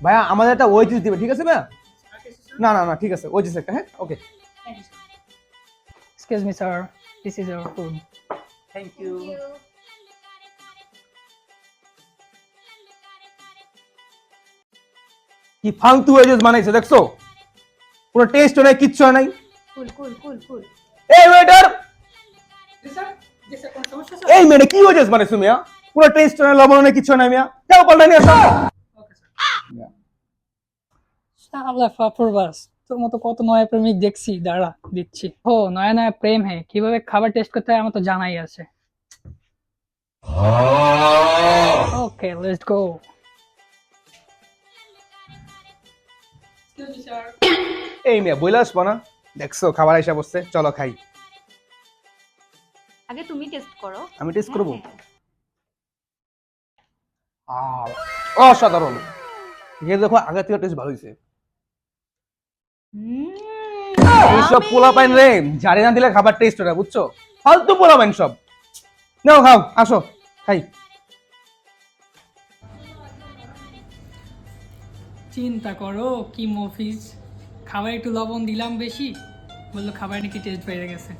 ভাইয়া আমাদের একটা ওয়েজিস দিবে ঠিক আছে ভাইয়া? না না না ঠিক আছে ওয়েজিস একটা হ্যাঁ? Okay. Excuse me, sir. This is your food. Thank you কি ফালতু ওয়েজেস বানাইছে দেখছ? কোনো টেস্ট নাই কিচ্ছু নাই। কুল কুল কুল কুল এই ওয়েটার. কোনো সমস্যা? এই মেয়ে কি ওয়েজেস বানাইছো মিয়া? কোনো টেস্ট নাই লবণ নাই কিচ্ছু নাই মিয়া। যাও পাল্টা নিয়ে আসো. শালা ফাফরবাস তোর মতো কত নয়া প্রেমিক দেখছি দাঁড়া দিচ্ছি। ও নয়া নয়া প্রেম হ্যাঁ কীভাবে খাবার টেস্ট করতে হয় আমার তো জানাই আছে। ওকে লেটস গো এই মেয়ে বইলা আসব না? দেখছ খাবার এসে বসছে। চলো খাই। আগে তুমি টেস্ট করো। আমি টেস্ট করব? হ্যাঁ, অসাধারণ। খেয়ে দেখো আগে থেকে টেস্ট ভালো হয়েছে হুম, এইসব পোলা পাইন রে জারি না দিলে খাবার টেস্ট ওটা বুঝছ? ফালতু পোলা পাইন সব। নাও খাও আসো খাই। চিন্তা করো কি মফিজ? খাবার একটু লবণ দিলাম বেশি। বলল খাবার নাকি টেস্ট বেড়ে গেছে।